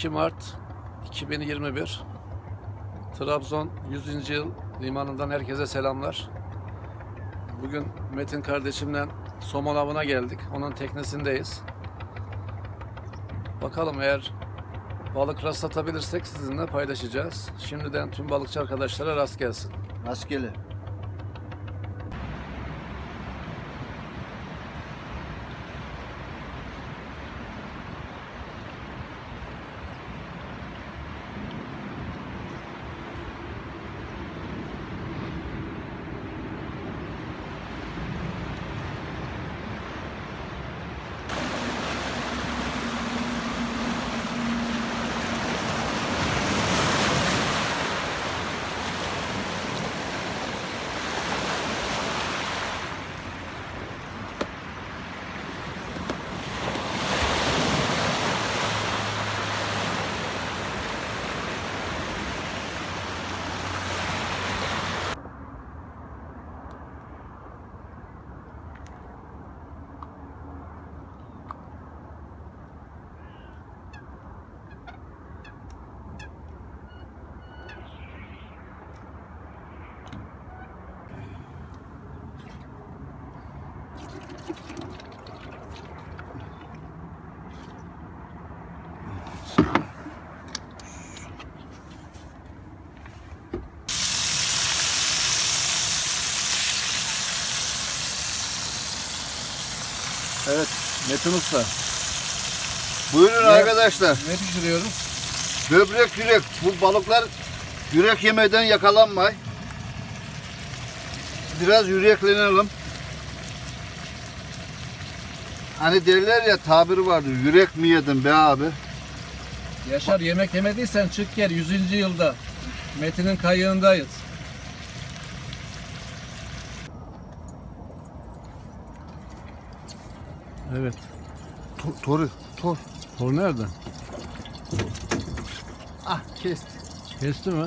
2 Mart 2021 Trabzon 100. yıl limanından herkese selamlar. Bugün Metin kardeşimle somon avına geldik. Onun teknesindeyiz. Bakalım eğer balık rastlatabilirsek sizinle paylaşacağız. Şimdiden tüm balıkçı arkadaşlara rast gelsin. Rastgele. Evet, Metin Usta. Buyurun Ne- arkadaşlar. Ne pişiriyoruz? Böbrek yürek. Bu balıklar yürek yemeden yakalanmay. Biraz yüreklenelim. Hani derler ya tabiri vardır. Yürek mi yedin be abi? Yaşar yemek yemediysen çık gel 100. yılda. Metin'in kayığındayız. Evet. Tor, toru. Tor. Tor nerede? Ah kesti. Kesti mi?